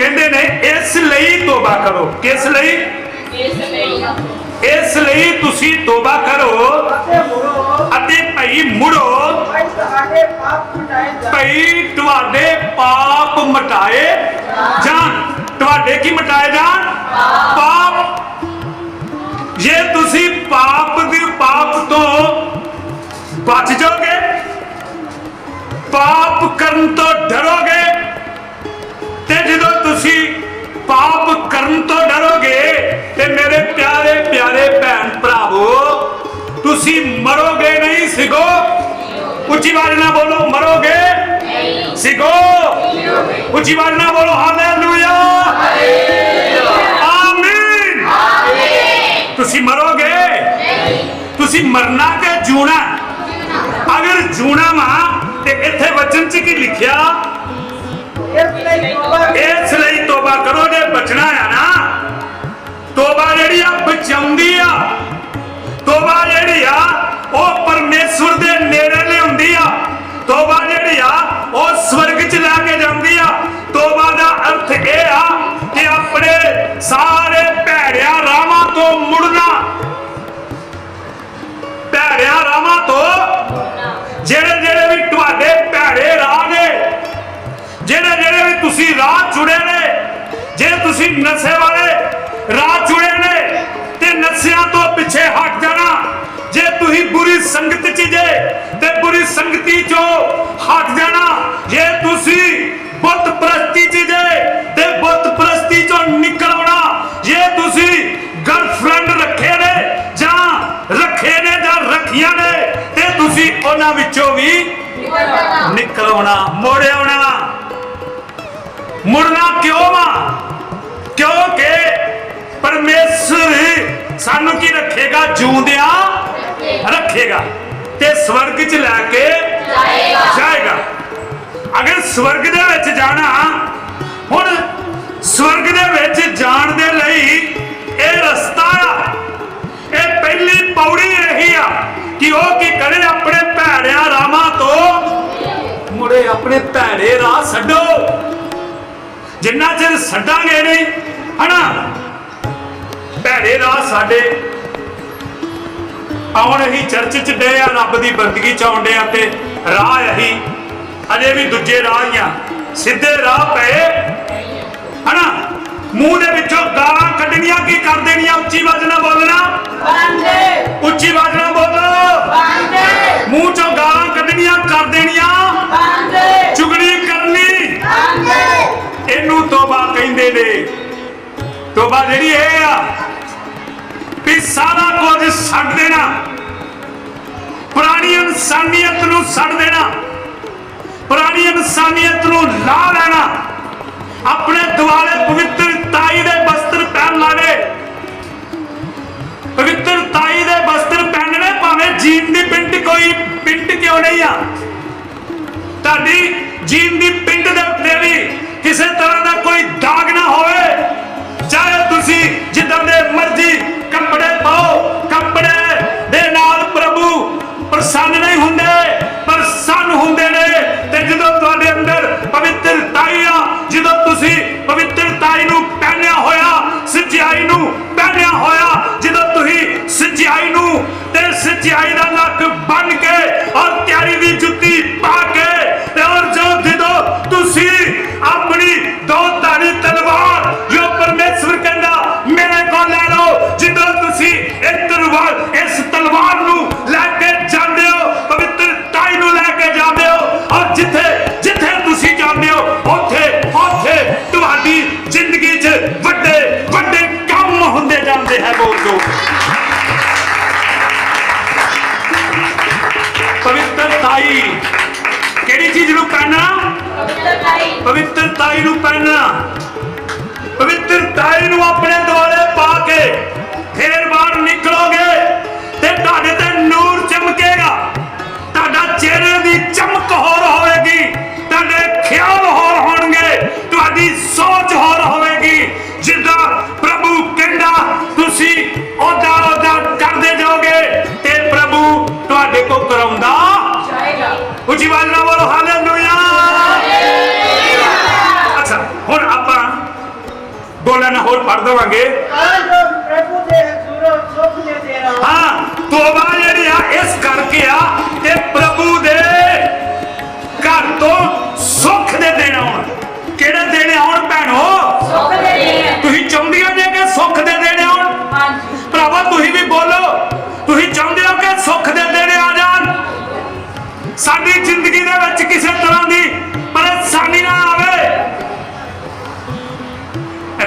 ਕਹਿੰਦੇ ਨੇ, ਇਸ ਲਈ ਤੋਬਾ ਕਰੋ। ਕਿਸ ਲਈ? ਇਸ ਲਈ ਤੁਸੀਂ ਤੋਬਾ ਕਰੋ ਅਤੇ ਭਈ ਮੁੜੋ। ਤੁਹਾਡੇ ਭਈ ਤੁਹਾਡੇ ਪਾਪ ਮਟਾਏ ਜਾਣ। ਤੁਹਾਡੇ ਕੀ ਮਟਾਏ ਜਾਣ? ਪਾਪ। ਜੇ ਤੁਸੀਂ ਪਾਪ ਦੇ ਪਾਪ ਤੋਂ ਬਚ ਜਾਓਗੇ, ਪਾਪ ਕਰਨ ਤੋਂ ਡਰੋਗੇ ਤੇ ਜਦੋਂ ਤੁਸੀਂ ਪਾਪ ਕਰਨ ਤੋਂ ਡਰੋਗੇ ਤੇ ਮੇਰੇ ਪਿਆਰੇ ਪਿਆਰੇ ਭੈਣ ਭਰਾਵੋ, ਤੁਸੀਂ ਮਰੋਗੇ ਨਹੀਂ, ਸਿਗੋ। ਉੱਚੀ ਆਵਾਜ਼ ਨਾਲ ਬੋਲੋ, ਮਰੋਗੇ? ਸਿਗੋ। ਉੱਚੀ ਆਵਾਜ਼ ਨਾਲ ਬੋਲੋ, ਹਾਲੇਲੂਇਆ। ਆਮੀਨ। ਤੁਸੀਂ ਮਰੋਗੇ? ਤੁਸੀਂ ਮਰਨਾ ਕਿ ਜੂਣਾ? ਅਗਰ ਜੂਣਾ ਵਾ ਤੇ ਇੱਥੇ ਵਚਨ ਚ ਕੀ ਲਿਖਿਆ? ਇਸ ਲਈ ਤੋਬਾ ਕਰੋ। ਜੇ ਬਚਣਾ ਆ ਨਾ, ਤੋਬਾ ਜਿਹੜੀ ਆ ਬਚਾਉਂਦੀ ਆ। ਤੋਬਾ ਜਿਹੜੀ ਆ, ਉਹ ਤੁਸੀਂ ਨੇ। ਜੇ ਤੁਸੀਂ ਨਸ਼ੇ ਵਾਲੇ ਰਾਹ ਚੁੜੇ ਨੇ ਤੇ ਨਸ਼ਿਆਂ ਤੋਂ ਪਿੱਛੇ ਹਟ ਜਾਣਾ। ਜੇ ਤੁਸੀਂ ਬੁਰੀ ਸੰਗਤ 'ਚ ਜੇ ਤੇ ਬੁਰੀ ਸੰਗਤੀ 'ਚੋਂ ਹਟ ਜਾਣਾ। ਜੇ ਤੁਸੀਂ ਬੁੱਤ ਪ੍ਰਸਤੀ 'ਚ ਜੇ ਤੇ ਬੁੱਤ ਪ੍ਰਸਤੀ 'ਚੋਂ ਨਿਕਲ ਆਉਣਾ। ਜੇ ਤੁਸੀਂ ਗਰਲਫ੍ਰੈਂਡ ਰੱਖੇ ਨੇ ਜਾਂ ਰੱਖੇ ਨੇ ਜਾਂ ਰੱਖੀਆਂ ਨੇ ਤੇ ਤੁਸੀਂ ਉਹਨਾਂ ਵਿੱਚੋਂ ਵੀ ਨਿਕਲ ਆਉਣਾ। ਮੋੜ ਆਉਣਾ। ਮੁੜਨਾ ਕਿਉਂ ਵਾ? ਕਿਉਂਕਿ ਪਰਮੇਸ਼ਰ ਸਾਨੂੰ ਕੀ ਰੱਖੇਗਾ? ਜਿਉਂਦਿਆਂ ਰੱਖੇਗਾ ਤੇ ਸਵਰਗ 'ਚ ਲੈ ਕੇ ਜਾਏਗਾ। ਅਗਰ ਸਵਰਗ ਦੇ ਵਿੱਚ ਜਾਣਾ ਹੁਣ ਸਵਰਗ ਦੇ ਵਿੱਚ ਛੱਡਾਂਗੇ ਨਹੀਂ ਹਨਾ? ਭੈੜੇ ਰਾਹ ਸਾਡੇ ਆਉਣ ਅਸੀਂ ਚਰਚ ਚ ਡੇ ਆ ਰੱਬ ਦੀ ਬੰਦਗੀ ਚ ਆਉਂਦੇ ਆ ਤੇ ਰਾਹ ਅਸੀਂ ਅਜੇ ਵੀ ਦੂਜੇ ਰਾਹ ਹੀ ਆ। ਸਿੱਧੇ ਰਾਹ ਪਏ ਹਨਾ? ਮੂੰਹ ਦੇ ਵਿੱਚੋਂ ਗਾਲਾਂ ਕੱਢਣੀਆਂ ਕੀ ਕਰ ਦੇਣੀਆਂ? ਉੱਚੀ ਆਵਾਜ਼ ਨਾਲ ਬੋਲਣਾ? ਬਾਂਦੇ ਉੱਚੀ ਕਹਿੰਦੇ ਨੇ। ਤੋਬਾ ਜਿਹੜੀ ਇਹ ਆ ਵੀ ਸਾਰਾ ਕੁਝ ਛੱਡ ਦੇਣਾ। ਪੁਰਾਣੀ ਇਨਸਾਨੀਅਤ ਨੂੰ ਛੱਡ ਦੇਣਾ। ਪੁਰਾਣੀ ਇਨਸਾਨੀਅਤ ਨੂੰ ਲਾ ਲੈਣਾ। ਆਪਣੇ ਦੁਆਲੇ ਪਵਿੱਤਰਤਾਈ ਦੇ ਵਸਤਰ ਪਹਿਨ ਲਾਵੇ। ਪਵਿੱਤਰ ਤਾਈ ਦੇ ਵਸਤਰ ਪਹਿਨਣੇ ਭਾਵੇਂ ਜੀਨ ਦੀ ਪਿੰਟ ਕੋਈ ਪਿੰਡ ਕਿਉਂ ਨਹੀਂ ਆ। ਤੁਹਾਡੀ ਜੀਨ ਦੀ ਪਿੰਡ ਦੇ ਉੱਤੇ ਵੀ ਕਿਸੇ ਤਰ੍ਹਾਂ ਤੇ ਸੱਚਾਈ ਦਾ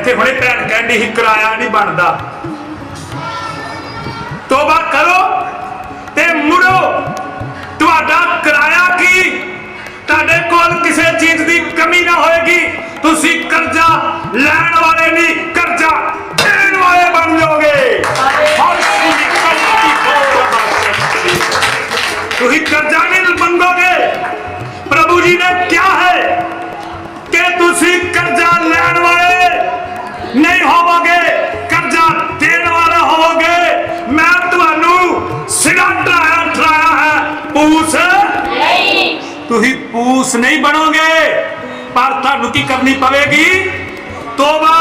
ਇੱਥੇ ਹੁਣੇ ਭੈਣ ਕਹਿੰਦੀ ਸੀ ਕਿਰਾਇਆ ਨਹੀਂ ਬਣਦਾ। ਤੋਬਾ ਕਰੋ ਤੇ ਮੁੜੋ। ਤੁਹਾਡਾ ਕਿਰਾਇਆ ਕੀ? ਤੁਹਾਡੇ ਕੋਲ ਕਿਸੇ ਚੀਜ਼ ਦੀ ਕਮੀ ਨਾ ਹੋਏਗੀ। ਤੁਸੀਂ ਕਰਜ਼ਾ ਲੈਣ ਵਾਲੇ ਨਹੀਂ ਕਰਜ਼ਾ ਦੇਣ ਵਾਲੇ ਬਣ ਜਾਓਗੇ। ਹਰ ਚੀਜ਼ ਕਮਾਈ ਹੋ। ਤੁਸੀਂ ਕਰਜ਼ਾ ਨਹੀਂ ਹੋਵੋਗੇ ਕਰਜ਼ਾ ਦੇਣ ਵਾਲੇ ਹੋਵੋਗੇ। ਮੈਂ ਤੁਹਾਨੂੰ ਸਿਰਾ ਟਰਾਇਆ ਟਰਾਇਆ ਹੈ। ਪੂਸ? ਨਹੀਂ। ਤੁਸੀਂ ਪੂਸ ਨਹੀਂ ਬਣੋਗੇ ਪਰ ਤੁਹਾਨੂੰ ਕੀ ਕਰਨੀ ਪਵੇਗੀ? ਤੋਬਾ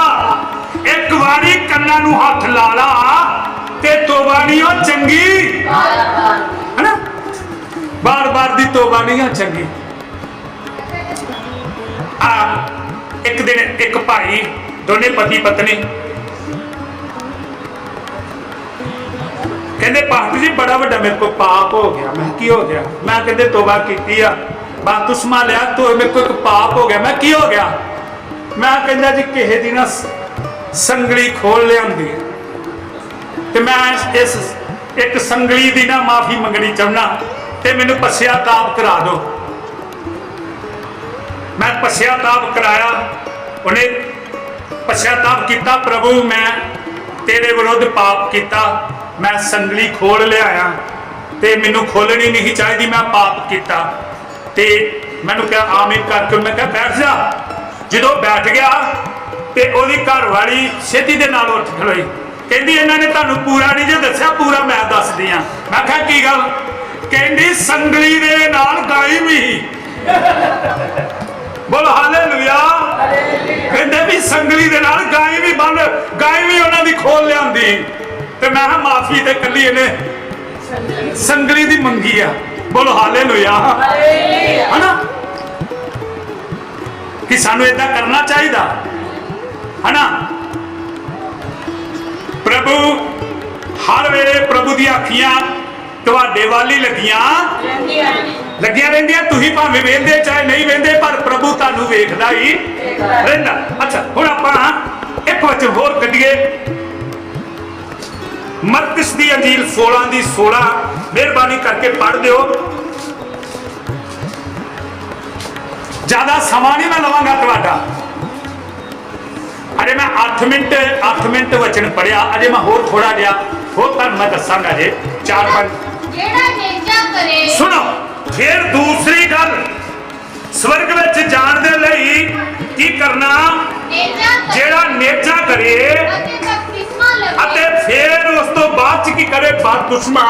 ਇੱਕ ਵਾਰੀ ਕੰਨਾਂ ਨੂੰ ਹੱਥ ਲਾ ਲਾ ਤੇ ਤੋਬਾ ਨਹੀਂ ਉਹ ਚੰਗੀ। ਹੈਨਾ? ਬਾਰ ਬਾਰ ਦੀ ਤੋਬਾ ਨਹੀਂ ਆ ਚੰਗੀ। ਆ ਇੱਕ ਦਿਨ ਇੱਕ ਭਾਈ ਦੋਨੇ ਪਤੀ ਪਤਨੀ। ਕਹਿੰਦੇ ਪਾਸਟਰ ਜੀ, ਬੜਾ ਵੱਡਾ ਮੇਰੇ ਕੋ ਪਾਪ ਹੋ ਗਿਆ। ਮੈਂ ਕੀ ਹੋ ਗਿਆ? ਮੈਂ ਕਹਿੰਦੇ, ਤੋਬਾ ਕੀਤੀ ਆ। ਬਪਤਿਸਮਾ ਲਿਆ, ਤੋ ਮੇਰੇ ਕੋ ਇੱਕ ਪਾਪ ਹੋ ਗਿਆ। ਮੈਂ ਕੀ ਹੋ ਗਿਆ? ਮੈਂ ਕਹਿੰਦਾ ਜੀ, ਕਿਸੇ ਦੀ ਨਾ ਸੰਗਲੀ ਖੋਲ ਲਿਆਂਦੀ ਤੇ ਮੈਂ ਇਸ ਇੱਕ ਸੰਗਲੀ ਦੀ ਨਾ ਮਾਫੀ ਮੰਗਣੀ ਚਾਹੁੰਦਾ। ਤੇ ਮੈਨੂੰ ਪਛਿਆਤਾਪ ਕਰਾ ਦਿਓ। ਮੈਂ ਪਛਿਆਤਾਪ ਕਰਾਇਆ। ਉਹਨੇ ਪਛਿਆਤਾਪ ਕੀਤਾ ਪ੍ਰਭੂ, ਮੈਂ ਤੇਰੇ ਵਿਰੁੱਧ ਪਾਪ ਕੀਤਾ, ਮੈਂ ਸੰਗਲੀ ਖੋਲ ਲਿਆਇਆ ਤੇ ਮੈਨੂੰ ਖੋਲਣੀ ਨਹੀਂ ਚਾਹੀਦੀ, ਮੈਂ ਪਾਪ ਕੀਤਾ। ਤੇ ਮੈਨੂੰ ਕਿਹਾ, ਆਮੀਨ ਕਰਕੇ ਮੈਂ ਕਿਹਾ, ਬੈਠ ਜਾ। ਜਦੋਂ ਬੈਠ ਗਿਆ ਤੇ ਉਹਦੀ ਘਰ ਵਾਲੀ ਛੇਤੀ ਦੇ ਨਾਲ ਉੱਠ ਖਲੋਈ। ਕਹਿੰਦੀ, ਇਹਨਾਂ ਨੇ ਤੁਹਾਨੂੰ ਪੂਰਾ ਨਹੀਂ ਜੇ ਦੱਸਿਆ, ਪੂਰਾ ਮੈਂ ਦੱਸਦੀ ਆ। ਮੈਂ ਕਿਹਾ, ਕੀ ਗੱਲ? ਕਹਿੰਦੀ, ਸੰਗਲੀ ਦੇ ਨਾਲ ਗਾਈ ਵੀ ਸੰਗਲੀ ਦੇ ਨਾਲ ਗਾਈ ਵੀ ਬੰਨ ਗਾਈ ਵੀ ਉਹਨਾਂ ਦੀ ਖੋਲ ਲਿਆਂਦੀ। ਤੇ ਮੈਂ ਕਿਹਾ ਮਾਫੀ ਤੇ ਕੱਲੀ ਇਹਨੇ ਸੰਗਲੀ ਦੀ ਮੰਗੀ ਆ। ਬੋਲ ਹਾਲੇਲੂਇਆ। ਹਨਾ? ਕਿ ਸਾਨੂੰ ਇਦਾਂ ਕਰਨਾ ਚਾਹੀਦਾ। ਹਨਾ? ਪ੍ਰਭੂ ਹਰ ਵੇਲੇ ਪ੍ਰਭੂ ਦੀਆਂ ਅੱਖੀਆਂ ਤੁਹਾਡੇ ਵੱਲ ਲੱਗੀਆਂ। ਰਹਿੰਦੀਆਂ ਲੱਗੀਆਂ ਰਹਿੰਦੀਆਂ ਤੁਸੀਂ ਭਾਵੇਂ ਵੇਖਦੇ ਚਾਹੇ ਨਹੀਂ ਵੇਖਦੇ ਪਰ ਪ੍ਰਭੂ ਤੁਹਾਨੂੰ ਵੇਖਦਾ ਹੀ ਰਹਿੰਦਾ। ਅੱਛਾ ਹੁਣ ਆਪਾਂ ਇੱਕ ਵਚਨ ਹੋਰ ਕੱਢੀਏ। ਮਰਕਸ ਦੀ ਅੰਜੀਲ 16 ਦੀ 16 ਮਿਹਰਬਾਨੀ ਕਰਕੇ ਪੜ੍ਹ ਦਿਓ। ਜ਼ਿਆਦਾ ਸਮਾਂ ਨਹੀਂ ਮੈਂ ਲਵਾਂਗਾ ਤੁਹਾਡਾ। ਅਜੇ ਮੈਂ 8 ਮਿੰਟ 8 ਮਿੰਟ ਵਚਨ ਪੜਿਆ ਅਜੇ ਮੈਂ ਹੋਰ ਥੋੜਾ ਜਿਹਾ ਹੋਰ ਤੁਹਾਨੂੰ ਮੈਂ ਦੱਸਾਂਗਾ ਜੇ। 4-5 ਜਿਹੜਾ ਨੇਜਾ ਕਰੇ। ਸੁਣੋ। ਫਿਰ ਦੂਸਰੀ ਗੱਲ ਸਵਰਗ ਵਿੱਚ ਜਾਣ ਦੇ ਲਈ ਕੀ ਕਰਨਾ? ਜਿਹੜਾ ਨੇਚਾ ਕਰੇ ਅਤੇ ਫਿਰ ਉਸ ਤੋਂ ਬਾਅਦ ਚ ਕੀ ਕਰੇ? ਬਦਦੁਸ਼ਮਾ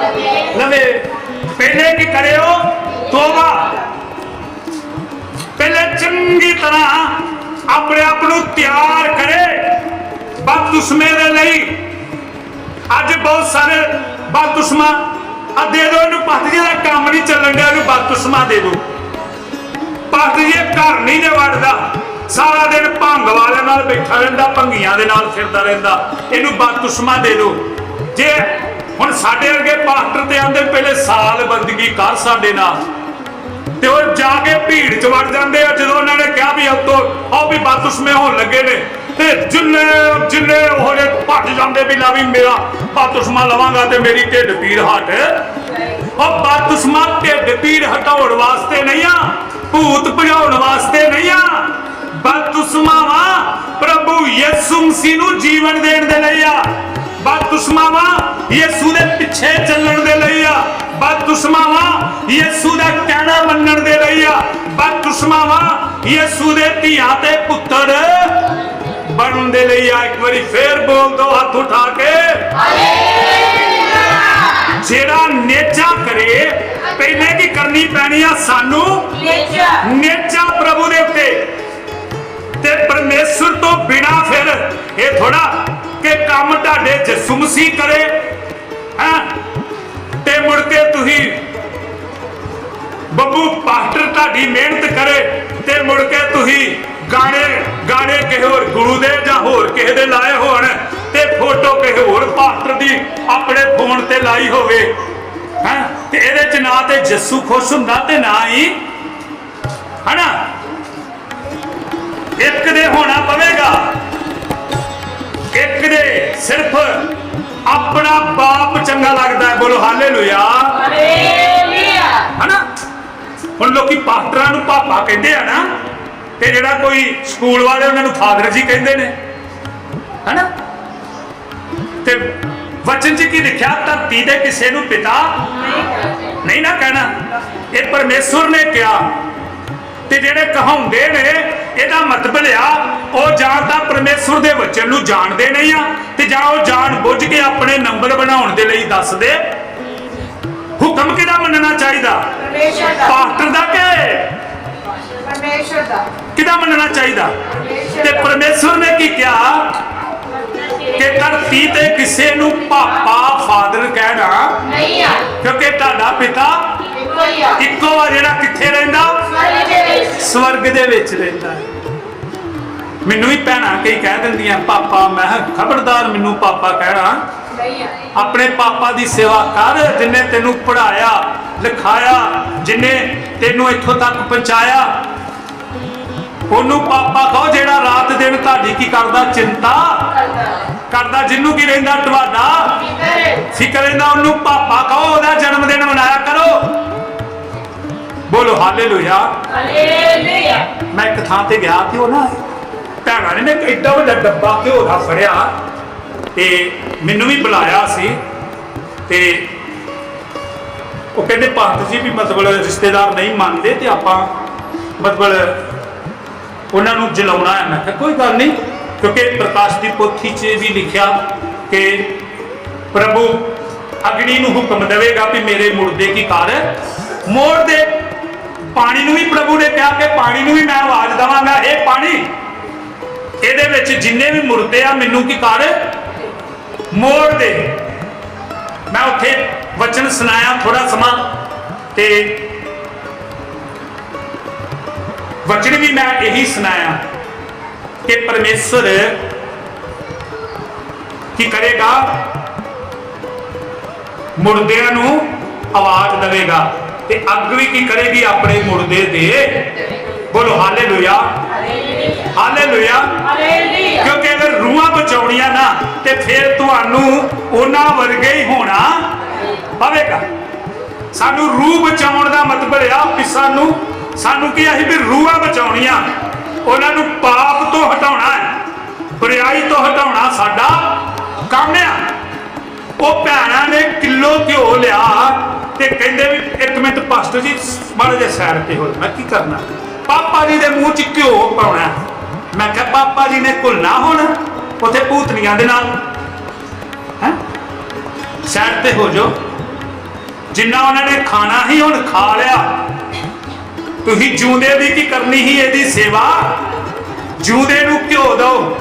ਲਵੇ। ਲਵੇ। ਪਹਿਲੇ ਕੀ ਕਰਿਓ? ਤੋਬਾ। ਪਹਿਲੇ ਚੰਗੀ ਤਰ੍ਹਾਂ ਆਪਣੇ ਆਪ ਨੂੰ ਤਿਆਰ ਕਰੇ। ਬਦਦੁਸ਼ਮੇ ਦੇ ਲਈ। ਅੱਜ ਬਹੁਤ ਸਾਰੇ ਬਦਦੁਸ਼ਮਾ ਆ ਦੇ ਦੋ ਇਹਨੂੰ ਪੱਤ ਦਾ ਕੰਮ ਨਹੀਂ ਚੱਲਣ ਡਿਆ ਇਹਨੂੰ ਬਦਦੁਸ਼ਮਾ ਦੇ ਦੋ ਪੱਤ ਘਰ ਨਹੀਂ ਜੇ ਵੜਦਾ, ਸਾਰਾ ਦਿਨ ਭੰਗ ਵਾਲਿਆਂ ਨਾਲ ਬੈਠਾ ਰਹਿੰਦਾ, ਭੰਗੀਆਂ ਦੇ ਨਾਲ ਫਿਰਦਾ ਰਹਿੰਦਾ, ਇਹਨੂੰ ਬਦਦੁਸ਼ਮਾ ਦੇ ਦੋ ਜੇ ਹੁਣ ਸਾਡੇ ਅੱਗੇ ਪਾਸਟਰ ਤੇ ਆਂਦੇ ਪਹਿਲੇ ਸਾਲ ਬੰਦਗੀ ਕਰ ਸਾਡੇ ਨਾਲ। ਤੇ ਉਹ ਜਾ ਕੇ ਭੀੜ ਚ ਵੜ ਜਾਂਦੇ ਆ, ਜਦੋਂ ਉਹਨਾਂ ਨੇ ਕਿਹਾ ਵੀ ਉਤੋਂ ਆਓ ਵੀ ਬਦਦੁਸ਼ਮੇ ਹੋਣ ਲੱਗੇ ਨੇ। ਤੇ ਜਿੰਨੇ ਜਿੰਨੇ ਉਹ ਭੱਜ ਜਾਂਦੇ ਵੀ ਲਾ ਵੀ ਮੇਰਾ ਬਦਦੁਸ਼ਮਾ ਲਵਾਂਗਾ ਤੇ ਮੇਰੀ ਢਿੱਡ ਪੀੜ ਹਟ। ਉਹ ਬਦਦੁਸ਼ਮਾ ਢਿੱਡ ਪੀੜ ਹਟਾਉਣ ਵਾਸਤੇ ਨਹੀਂ ਆ, ਭੂਤ ਭਜਾਉਣ ਵਾਸਤੇ ਨਹੀਂ ਆ। ਬਦਦੁਸ਼ਮਾਵਾ ਪ੍ਰਭੂ ਯਿਸੂ ਮਸੀਹ ਨੂੰ ਜੀਵਨ ਦੇਣ ਦੇ ਲਈ ਆ। ਬਦਦੁਸ਼ਮਾਵਾ ਯਿਸੂ ਦੇ ਪਿੱਛੇ ਚੱਲਣ ਦੇ ਲਈ ਆ। ਬਦਦੁਸ਼ਮਾਵਾ ਯਿਸੂ ਦਾ ਕਹਿਣਾ ਮੰਨਣ ਦੇ ਲਈ ਆ। ਬਦਦੁਸ਼ਮਾਵਾ ਯਿਸੂ ਦੇ ਧੀਆਂ ਤੇ ਦੇ ਲਈ ਆ ਇੱਕ ਵਾਰੀ ਫੇਰ ਬੋਲ ਦੋ ਹੱਥ ਉਠਾ ਕੇ। ਜਿਹੜਾ ਨੇਚਾ ਕਰੇ ਪਹਿਲੇ ਕੀ ਕਰਨੀ ਪੈਣੀ ਆ ਸਾਨੂੰ ਨੇਜਾ ਨੇਚਾ ਪ੍ਰਭੂ ਦੇ ਉੱਤੇ। ਤੇ ਪਰਮੇਸ਼ਰ ਤੋਂ ਬਿਨਾ ਫਿਰ ਇਹ ਥੋੜਾ ਕਿ ਕੰਮ ਤੁਹਾਡੇ ਯਿਸੂ ਮਸੀਹ ਕਰੇ ਹੈ? ਤੇ ਮੁੜ ਕੇ ਤੁਸੀਂ ਬੱਬੂ ਪਾਸਟਰ ਤੁਹਾਡੀ ਮਿਹਨਤ ਕਰੇ ਤੇ ਮੁੜ ਕੇ ਤੁਸੀਂ ਗਾਣੇ ਗਾਣੇ ਕਿਸੇ ਹੋਰ ਗੁਰੂ ਦੇ ਜਾਂ ਹੋਰ ਕਿਸੇ ਦੇ ਲਾਏ ਹੋਣ ਤੇ ਫੋਟੋ ਕਿਸੇ ਹੋਰ ਪਾਸਟਰ ਦੀ ਆਪਣੇ ਫੋਨ ਤੇ ਲਾਈ ਹੋਵੇ। ਹੈ? ਤੇ ਇਹਦੇ ਚ ਨਾ ਤੇ ਜੱਸੂ ਖੁਸ਼ ਹੁੰਦਾ ਤੇ ਨਾ ਹੀ ਹਨਾ? ਇੱਕ ਦੇ ਹੋਣਾ ਪਵੇਗਾ। ਇੱਕ ਦੇ ਸਿਰਫ ਆਪਣਾ ਬਾਪ ਚੰਗਾ ਲੱਗਦਾ ਬੋਲੋ ਹਾਲੇਲੂਇਆ ਹਨਾ? ਹੁਣ ਲੋਕੀ ਪਾਸਟਰਾਂ ਨੂੰ ਪਾਪਾ ਕਹਿੰਦੇ ਆ ਨਾ ਤੇ ਜਿਹੜਾ ਕੋਈ ਸਕੂਲ ਵਾਲੇ ਉਹਨਾਂ ਨੂੰ ਫਾਦਰ ਜੀ ਕਹਿੰਦੇ ਨੇ ਹਨਾ? ਤੇ ਵਚਨ ਚ ਕੀ ਲਿਖਿਆ? ਧਰਤੀ ਦੇ ਕਿਸੇ ਨੂੰ ਪਿਤਾ ਨਹੀਂ ਨਾ ਕਹਿਣਾ। ਇਹ ਪਰਮੇਸ਼ਵਰ ਨੇ ਕਿਹਾ। ਤੇ ਜਿਹੜੇ ਕਹਾਉਂਦੇ ਨੇ ਇਹਦਾ ਮਤਲਬ ਆ ਉਹ ਜਾਂ ਤਾਂ ਪਰਮੇਸ਼ਵਰ ਦੇ ਵਚਨ ਨੂੰ ਜਾਣਦੇ ਨਹੀਂ ਆ ਤੇ ਜਾਂ ਉਹ ਜਾਣ ਬੁੱਝ ਕੇ ਆਪਣੇ ਨੰਬਰ ਬਣਾਉਣ ਦੇ ਲਈ ਦੱਸਦੇ। ਹੁਕਮ ਕਿਹਦਾ ਮੰਨਣਾ ਚਾਹੀਦਾ? ਪਰਮੇਸ਼ਰ ਪਾਸਟਰ ਦਾ ਕਿ ਪਰਮੇਸ਼ਰ ਦਾ। ਕਿਹਦਾ ਮੰਨਣਾ ਚਾਹੀਦਾ? ਤੇ ਪਰਮੇਸ਼ਵਰ ਨੇ ਕੀ ਕਿਹਾ? ਕਿ ਧਰਤੀ ਤੇ ਕਿਸੇ ਨੂੰ ਪਾਪਾ ਫਾਦਰ ਕਹਿਣਾ ਨਹੀਂ ਆ। ਕਿਉਂਕਿ ਤੁਹਾਡਾ ਪਿਤਾ ਇੱਕੋ ਹੀ ਆ। ਇੱਕੋ ਆ ਜਿਹੜਾ ਕਿੱਥੇ ਰਹਿੰਦਾ? ਸਵਰਗ ਦੇ ਵਿੱਚ। ਰਹਿੰਦਾ। ਹੈ ਮੈਨੂੰ ਵੀ ਭੈਣਾਂ ਕਈ ਕਹਿ ਦਿੰਦੀਆਂ ਪਾਪਾ ਮੈਂ ਖਬਰਦਾਰ ਮੈਨੂੰ ਪਾਪਾ ਕਹਿਣਾ। ਆਪਣੇ ਪਾਪਾ ਦੀ ਸੇਵਾ ਕਰ ਜਿਨੇ ਤੈਨੂੰ ਪੜਾਇਆ ਲਿਖਾਇਆ ਜਿਨੇ ਤੈਨੂੰ ਇੱਥੋਂ ਤੱਕ ਪਹੁੰਚਾਇਆ ਉਹਨੂੰ ਪਾਪਾ ਕਹੋ ਜਿਹੜਾ ਰਾਤ ਦਿਨ ਤੁਹਾਡੀ ਕੀ ਕਰਦਾ? ਚਿੰਤਾ ਕਰਦਾ। ਜਿੰਨੂੰ ਕੀ ਰਹਿੰਦਾ? ਤੁਹਾਡਾ ਫਿਕਰ ਰਹਿੰਦਾ। ਉਹਨੂੰ ਪਾਪਾ ਕਹੋ ਉਹਦਾ ਜਨਮ ਦਿਨ ਮਨਾਇਆ ਕਰੋ। ਬੋਲੋ ਹਾਲੇਲੂਇਆ। ਹਾਲੇਲੂਇਆ। ਮੈਂ ਇੱਕ ਥਾਂ ਤੇ ਗਿਆ ਤੇ ਉਹ ਨਾ ਭੈਣਾਂ ਨੇ ਏਡਾ ਵੱਡਾ ਡੱਬਾ ਘਿਓ ਦਾ ਫੜਿਆ ਤੇ ਮੈਨੂੰ ਵੀ ਬੁਲਾਇਆ ਸੀ ਤੇ ਉਹ ਕਹਿੰਦੇ ਭਗਤ ਜੀ ਵੀ ਮਤਲਬ ਰਿਸ਼ਤੇਦਾਰ ਨਹੀਂ ਮੰਨਦੇ ਤੇ ਆਪਾਂ ਮਤਲਬ ਉਹਨਾਂ ਨੂੰ ਜਲਾਉਣਾ ਹੈ। ਮੈਂ ਕਿਹਾ, ਕੋਈ ਗੱਲ ਨਹੀਂ, ਕਿਉਂਕਿ ਪ੍ਰਕਾਸ਼ ਦੀ ਪੋਥੀ 'ਚ ਵੀ ਲਿਖਿਆ ਕਿ ਪ੍ਰਭੂ ਅਗਨੀ ਨੂੰ ਹੁਕਮ ਦੇਵੇਗਾ ਕਿ ਮੇਰੇ ਮੁਰਦੇ ਕੀ ਕਰ ਮੋੜ ਦੇ ਪਾਣੀ ਨੂੰ ਵੀ ਪ੍ਰਭੂ ਨੇ ਕਿਹਾ ਕਿ ਪਾਣੀ ਨੂੰ ਵੀ ਮੈਂ ਆਵਾਜ਼ ਦਵਾਂਗਾ। ਇਹ ਪਾਣੀ ਇਹਦੇ ਵਿੱਚ ਜਿੰਨੇ ਵੀ ਮੁਰਦੇ ਆ, ਮੈਨੂੰ ਕੀ ਕਰ ਮੋੜ ਦੇ। ਮੈਂ ਉੱਥੇ ਵਚਨ ਸੁਣਾਇਆ ਥੋੜਾ ਸਮਾਂ ਤੇ ਵਚਨ ਵੀ ਮੈਂ ਇਹੀ ਸੁਣਾਇਆ ਕਿ ਪਰਮੇਸ਼ਰ ਕੀ ਕਰੇਗਾ? ਮੁਰਦਿਆਂ ਨੂੰ ਆਵਾਜ਼ ਦੇਵੇਗਾ ਤੇ ਅੱਗ ਵੀ ਕੀ ਕਰੇਗੀ? ਆਪਣੇ ਮੁਰਦੇ ਦੇ ਬੋਲੋ ਹਾਲੇਲੂਇਆ। ਹਾਲੇਲੂਇਆ। ਹਾਲੇਲੂਇਆ। ਕਿਉਂਕਿ ਅਗਰ ਰੂਹਾਂ ਬਚਾਉਣੀਆਂ ਨਾ ਤੇ ਫਿਰ ਤੁਹਾਨੂੰ ਉਹਨਾਂ ਵਰਗੇ ਹੀ ਹੋਣਾ ਪਵੇਗਾ। ਸਾਨੂੰ ਰੂਹ ਬਚਾਉਣ ਦਾ ਮਤਲਬ ਆ ਕਿ ਸਾਨੂੰ ਸਾਨੂੰ ਕੀ ਆਹੀ ਵੀ ਰੂਹਾਂ ਬਚਾਉਣੀਆਂ। ਉਹਨਾਂ ਨੂੰ ਪਾਪ ਤੋਂ ਹਟਾਉਣਾ ਹੈ, ਬੁਰਾਈ ਤੋਂ ਹਟਾਉਣਾ ਸਾਡਾ ਕੰਮ ਆ। ਉਹ ਭੈਣਾਂ ਨੇ ਕਿਲੋ ਘਿਓ ਲਿਆ ਤੇ ਕਹਿੰਦੇ ਵੀ ਇੱਕ ਮਿੰਟ ਪਾਸਟਰ ਜੀ, ਮਾੜੇ ਜਿਹਾ ਸਾਈਡ ਤੇ ਹੋ ਮੈਂ ਕੀ ਕਰਨਾ? ਪਾਪਾ ਜੀ ਦੇ ਮੂੰਹ 'ਚ ਘਿਓ ਪਾਉਣਾ ਮੈਂ ਕਿਹਾ, ਪਾਪਾ ਜੀ ਨੇ ਘੁਲਣਾ ਹੁਣ, ਉੱਥੇ ਭੂਤਨੀਆਂ ਦੇ ਨਾਲ। ਹੈ? ਸਾਈਡ ਤੇ ਹੋ ਜਾਓ। ਜਿੰਨਾ ਉਹਨਾਂ ਨੇ ਖਾਣਾ ਹੀ ਹੁਣ ਖਾ ਲਿਆ। ਤੁਸੀਂ ਜੂੰਦੇ ਦੀ ਕੀ ਕਰਨੀ ਸੀ ਇਹਦੀ ਸੇਵਾ? ਜੂੰਦੇ ਨੂੰ ਘਿਓ ਦਿਓ।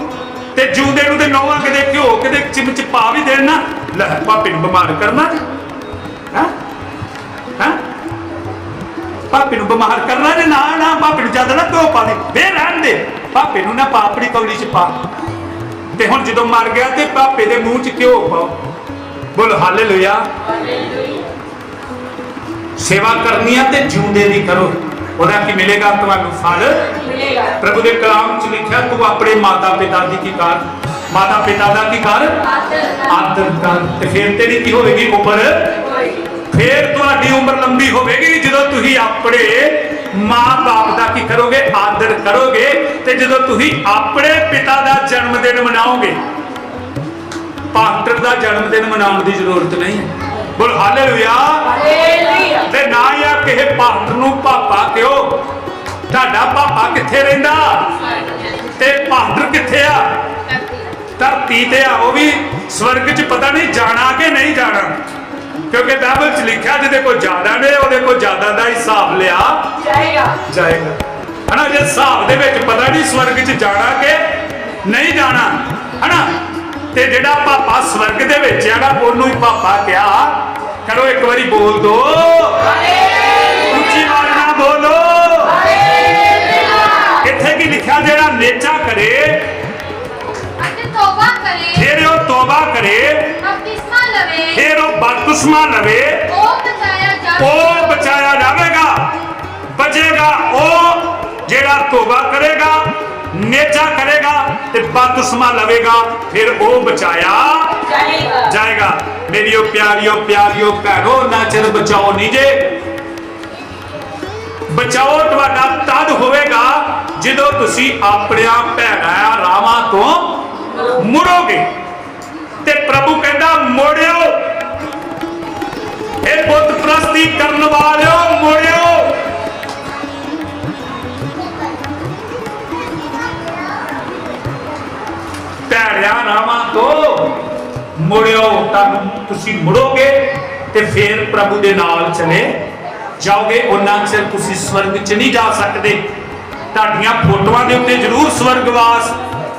ਤੇ ਜੂੰਦੇ ਨੂੰ ਤੇ ਨੌਵਾਂ ਕਿਤੇ ਘਿਓ ਕਿਤੇ ਚਿਮਚ ਪਾ ਵੀ ਦੇਣ ਨਾ। ਲੈ ਪਾਪੇ ਨੂੰ ਬਿਮਾਰ ਕਰਨਾ। ਜੀ ਹੈ? ਹੈ? ਪਾਪੇ ਨੂੰ ਬਿਮਾਰ ਕਰਨਾ ਜੇ ਨਾ ਨਾ ਪਾਪੇ ਨੂੰ ਜ਼ਿਆਦਾ ਨਾ ਘਿਓ ਪਾ ਦੇ ਫੇਰ ਰਹਿਣ ਦੇ। ਪਾਪੇ ਨੂੰ ਨਾ ਪਾ ਆਪਣੀ ਕੌਲੀ ਚ ਪਾ। ਤੇ ਹੁਣ ਜਦੋਂ ਮਰ ਗਿਆ ਤੇ ਪਾਪੇ ਦੇ ਮੂੰਹ ਚ ਘਿਓ ਪਾਓ। ਬੋਲ ਹਾਲੇਲੂਇਆ। ਸੇਵਾ ਕਰਨੀ ਆ ਤੇ ਜਿਉਂਦੇ ਦੀ ਕਰੋ। ਉਹਦਾ ਕੀ ਮਿਲੇਗਾ ਤੁਹਾਨੂੰ ਫਲ? ਮਿਲੇਗਾ। ਪ੍ਰਭੂ ਦੇ ਕਲਾਮ ਚ ਲਿਖਿਆ ਤੂੰ ਆਪਣੇ ਮਾਤਾ ਪਿਤਾ ਦੀ ਕੀ ਕਰ? ਮਾਤਾ ਪਿਤਾ ਦਾ ਕੀ ਕਰ? ਆਦਰ। ਕਰ। ਤੇ ਫਿਰ ਤੇਰੀ ਕੀ ਹੋਵੇਗੀ ਉਮਰ? ਫਿਰ ਤੁਹਾਡੀ ਉਮਰ ਲੰਬੀ ਹੋਵੇਗੀ ਜਦੋਂ ਤੁਸੀਂ ਆਪਣੇ ਮਾਂ-ਬਾਪ ਦਾ ਕੀ ਕਰੋਗੇ? ਆਦਰ ਕਰੋਗੇ ਤੇ ਜਦੋਂ ਤੁਸੀਂ ਆਪਣੇ ਪਿਤਾ ਦਾ ਜਨਮ ਦਿਨ ਮਨਾਓਗੇ। ਪਾਸਟਰ ਦਾ ਜਨਮ ਦਿਨ ਮਨਾਉਣ ਦੀ ਜ਼ਰੂਰਤ ਨਹੀਂ। ਹੈ ਬੋਲ ਹਾਲੇਲੂਇਆ। ਹਾਲੇਲੂਇਆ। ਤੇ ਨਾ ਹੀ ਆ ਕਿਸੇ ਪਾਸਟਰ ਨੂੰ ਪਾਪਾ ਕਿਉ? ਤੁਹਾਡਾ ਪਾਪਾ ਕਿੱਥੇ ਰਹਿੰਦਾ? ਤੇ ਪਾਸਟਰ ਕਿੱਥੇ ਆ? ਧਰਤੀ ਤੇ ਆ ਉਹ ਵੀ ਸਵਰਗ 'ਚ ਪਤਾ ਨਹੀਂ ਜਾਣਾ ਕਿ ਨਹੀਂ ਜਾਣਾ। ਕਿਉਂਕਿ ਬਾਈਬਲ 'ਚ ਲਿਖਿਆ ਜਿਹਦੇ ਕੋਲ ਜ਼ਿਆਦਾ ਨੇ ਉਹਦੇ ਕੋਲ ਜ਼ਿਆਦਾ ਦਾ ਹਿਸਾਬ ਲਿਆ। ਜਾਏਗਾ। ਜਾਏਗਾ। ਹਨਾ ਜੇ ਹਿਸਾਬ ਦੇ ਵਿੱਚ ਪਤਾ ਨਹੀਂ ਸਵਰਗ 'ਚ ਜਾਣਾ ਕਿ ਨਹੀਂ ਜਾਣਾ। ਹਨਾ ਤੇ ਜਿਹੜਾ ਪਾਪਾ ਸਵਰਗ ਦੇ ਵਿੱਚ ਹੈਗਾ ਉਹਨੂੰ ਹੀ ਪਾਪਾ ਕਿਹਾ। ਕਰੋ ਇੱਕ ਵਾਰੀ ਬੋਲ ਦੋ। ਉੱਚੀ ਨਾਲ ਬੋਲੋ। ਇੱਥੇ ਕੀ ਲਿਖਿਆ ਜਿਹੜਾ ਨੇਚਾ ਕਰੇ ਅਤੇ ਤੋਬਾ ਕਰੇ। ਫਿਰ ਉਹ ਤੋਬਾ ਕਰੇ ਬਪਤਿਸਮਾ ਲਵੇ। ਫਿਰ ਉਹ ਬਪਤਿਸਮਾ ਲਵੇ। ਉਹ ਬਚਾਇਆ ਜਾਵੇ। ਉਹ ਬਚਾਇਆ ਜਾਵੇਗਾ। ਬਚੇਗਾ ਉਹ ਜਿਹੜਾ ਤੋਬਾ ਕਰੇਗਾ ਨੇਚਾ ਕਰੇਗਾ ਤੇ ਬਪਤਿਸਮਾ ਲਵੇਗਾ ਫਿਰ ਉਹ ਬਚਾਇਆ ਜਾਏਗਾ। ਜਾਏਗਾ। ਮੇਰੀਓ ਪਿਆਰਿਓ ਪਿਆਰਿਓ ਭੈਣੋ, ਨਾ ਚਿਰ ਬਚਾਓ ਨਹੀਂ ਜੇ। ਬਚਾਓ, ਤੁਹਾਡਾ ਤਦ ਹੋਵੇਗਾ ਜਦੋਂ ਤੁਸੀਂ ਆਪਣਿਆਂ ਭੈਣਾਂ ਰਾਵਾਂ ਤੋਂ ਮੁੜੋਗੇ। ਤੇ ਪ੍ਰਭੂ ਕਹਿੰਦਾ, ਮੋੜਿਓ। ਇਹ ਬੁੱਤ ਪ੍ਰਸਤੀ ਕਰਨ ਵਾਲਿਓ, ਮੋੜਿਓ। ਭੈੜਿਆਂ ਰਾਵਾਂ ਤੋਂ ਮੁੜਿਓ ਤਾਂ ਤੁਸੀਂ ਮੁੜੋਗੇ ਤੇ ਫਿਰ ਪ੍ਰਭੂ ਦੇ ਨਾਲ ਚਲੇ ਜਾਓਗੇ। ਉਹਨਾਂ ਚਿਰ ਤੁਸੀਂ ਸਵਰਗ 'ਚ ਨਹੀਂ ਜਾ ਸਕਦੇ। ਤੁਹਾਡੀਆਂ ਫੋਟੋਆਂ ਦੇ ਉੱਤੇ ਜ਼ਰੂਰ ਸਵਰਗਵਾਸ,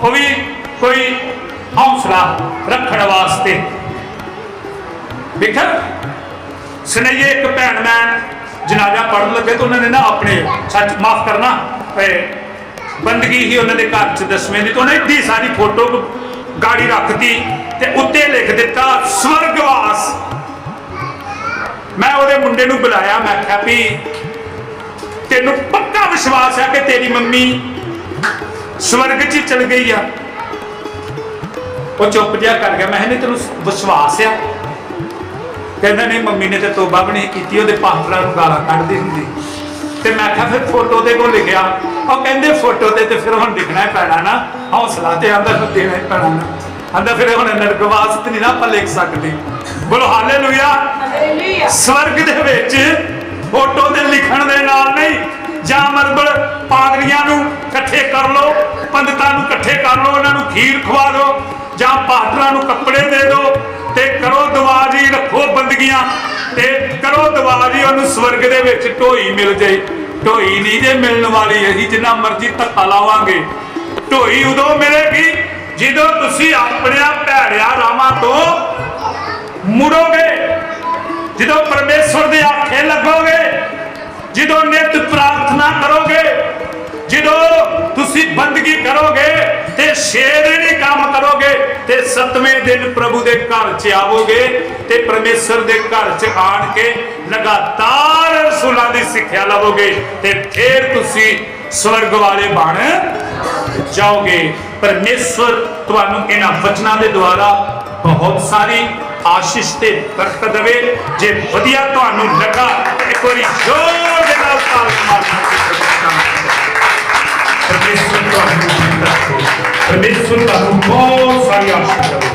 ਉਹ ਵੀ ਕੋਈ ਹੌਸਲਾ ਰੱਖਣ ਵਾਸਤੇ। ਵੇਖਿਆ ਸੁਣਾਈਏ ਇੱਕ ਭੈਣ ਮੈਂ ਜਨਾਜ਼ਾ ਪੜਨ ਲੱਗੇ ਤਾਂ ਉਹਨਾਂ ਨੇ ਨਾ ਆਪਣੇ, ਸੱਚ ਮਾਫ ਕਰਨਾ ਬੰਦਗੀ ਹੀ ਉਹਨਾਂ ਦੇ ਘਰ ਚ ਦਸਵੇਂ ਦੀ, ਤਾਂ ਉਹਨੇ ਇੱਡੀ ਸਾਰੀ ਫੋਟੋ ਗਾੜੀ ਰੱਖਤੀ। ਤੇ ਉੱਤੇ ਲਿਖ ਦਿੱਤਾ, ਸਵਰਗਵਾਸ। ਮੈਂ ਉਹਦੇ ਮੁੰਡੇ ਨੂੰ ਬੁਲਾਇਆ, ਮੈਂ ਕਿਹਾ ਵੀ ਤੈਨੂੰ ਪੱਕਾ ਵਿਸ਼ਵਾਸ ਹੈ ਕਿ ਤੇਰੀ ਮੰਮੀ ਸਵਰਗ 'ਚ ਚਲ ਗਈ ਆ? ਉਹ ਚੁੱਪ ਜਿਹਾ ਕਰ ਗਿਆ, ਮੈਂ ਕਿਹਾ ਨਹੀਂ, ਤੈਨੂੰ ਵਿਸ਼ਵਾਸ ਆ? ਕਹਿੰਦਾ ਨਹੀਂ, ਮੰਮੀ ਨੇ ਤੇ ਤੋਬਾ ਵੀ ਨਹੀਂ ਕੀਤੀ, ਉਹਦੇ ਪਾਤਰਾਂ ਨੂੰ ਗਾਲਾਂ ਕੱਢਦੀ ਹੁੰਦੀ। ਤੇ ਮੈਂ ਕਿਹਾ ਫਿਰ ਫੋਟੋ ਤੇ ਕੋਲ ਲਿਖਿਆ। ਉਹ ਕਹਿੰਦੇ ਫੋਟੋ ਤੇ ਤੇ ਫਿਰ ਹੁਣ ਲਿਖਣਾ ਪੈਣਾ ਨਾ, ਹੌਸਲਾ ਤੇ ਆਂਦਾ ਦੇਣਾ ਪੈਣਾ ਨਾ। ਆਂਦਾ ਫਿਰ ਹੁਣ ਨਰਗਵਾਸ ਤੇ ਨਹੀਂ ਨਾ ਆਪਾਂ ਲਿਖ ਸਕਦੇ। ਬੋਲੋ ਹਾਲੇਲੂਇਆ। ਹਾਲੇਲੂਇਆ। ਸਵਰਗ ਦੇ ਵਿੱਚ ਫੋਟੋ ਤੇ ਲਿਖਣ ਦੇ ਨਾਲ ਨਹੀਂ ਜਾਂ ਮਰਬਲ ਪਾਦਰੀਆਂ ਨੂੰ ਇਕੱਠੇ ਕਰ ਲਓ ਪੰਡਤਾਂ ਨੂੰ ਇਕੱਠੇ ਕਰ ਲਓ ਉਹਨਾਂ ਨੂੰ ਖੀਰ ਖਵਾ ਦਿਓ ਜਾਂ ਪਾਤਰਾਂ ਨੂੰ ਕੱਪੜੇ ਦੇ ਦਿਓ ਤੇ ਕਰੋ ਦੁਆ ਜੀ ਰੱਖੋ ਬੰਦਗੀਆਂ ਤੇ ਕਰੋ ਦੁਆ ਜੀ ਉਹਨੂੰ ਸਵਰਗ ਦੇ ਵਿੱਚ ਢੋਈ ਮਿਲ ਜਾਏ ਢੋਈ ਨਹੀਂ ਜੇ ਮਿਲਣ ਵਾਲੀ ਅਸੀਂ ਜਿੰਨਾ ਮਰਜ਼ੀ ਧੱਕਾ ਲਾਵਾਂਗੇ। ਢੋਈ ਉਦੋਂ ਮਿਲੇਗੀ ਜਦੋਂ ਤੁਸੀਂ ਆਪਣਿਆਂ ਭੈੜਿਆਂ ਰਾਵਾਂ ਤੋਂ ਮੁੜੋਗੇ, ਜਦੋਂ ਪਰਮੇਸ਼ਵਰ ਦੇ ਆਖੇ ਲੱਗੋਗੇ, ਜਦੋਂ ਨਿਤ ਪ੍ਰਾਰਥਨਾ ਕਰੋਗੇ, ਜਦੋਂ ਤੁਸੀਂ ਬੰਦਗੀ ਕਰੋਗੇ ਤੇ 6 ਦਿਨ ਹੀ ਕੰਮ ਕਰੋਗੇ ਤੇ 7ਵੇਂ ਦਿਨ ਪ੍ਰਭੂ ਦੇ ਘਰ 'ਚ ਆਵੋਗੇ ਤੇ ਪਰਮੇਸ਼ਵਰ ਦੇ ਘਰ 'ਚ ਆਣ ਕੇ ਲਗਾਤਾਰ ਰਸੂਲਾਂ ਦੀ ਸਿੱਖਿਆ ਲਵੋਗੇ ਤੇ ਫੇਰ ਤੁਸੀਂ ਸਵਰਗ ਵਾਲੇ ਬਣ ਜਾਓਗੇ, ਪਰਮੇਸ਼ਵਰ ਤੁਹਾਨੂੰ ਇਹਨਾਂ ਵਚਨਾਂ ਦੇ ਦੁਆਰਾ ਬਹੁਤ ਸਾਰੀ ਆਸ਼ੀਸ਼ ਤੇ ਬਰਕਤ ਦੇਵੇ। ਜੇ ਵਧੀਆ ਤੁਹਾਨੂੰ ਲੱਗਾ, ਇੱਕ ਵਾਰੀ ਜ਼ੋਰ ਦੇ ਨਾਲ ਤਾਲ ਮਾਰਨਾ ਪਰਮੇਸ਼ਵਰ ਤੁਹਾਨੂੰ ਪਰਮੇਸ਼ਵਰ ਤੁਹਾਨੂੰ ਬਹੁਤ ਸਾਰੀ ਆਸ਼ੀਸ਼ ਦੇਵੇ।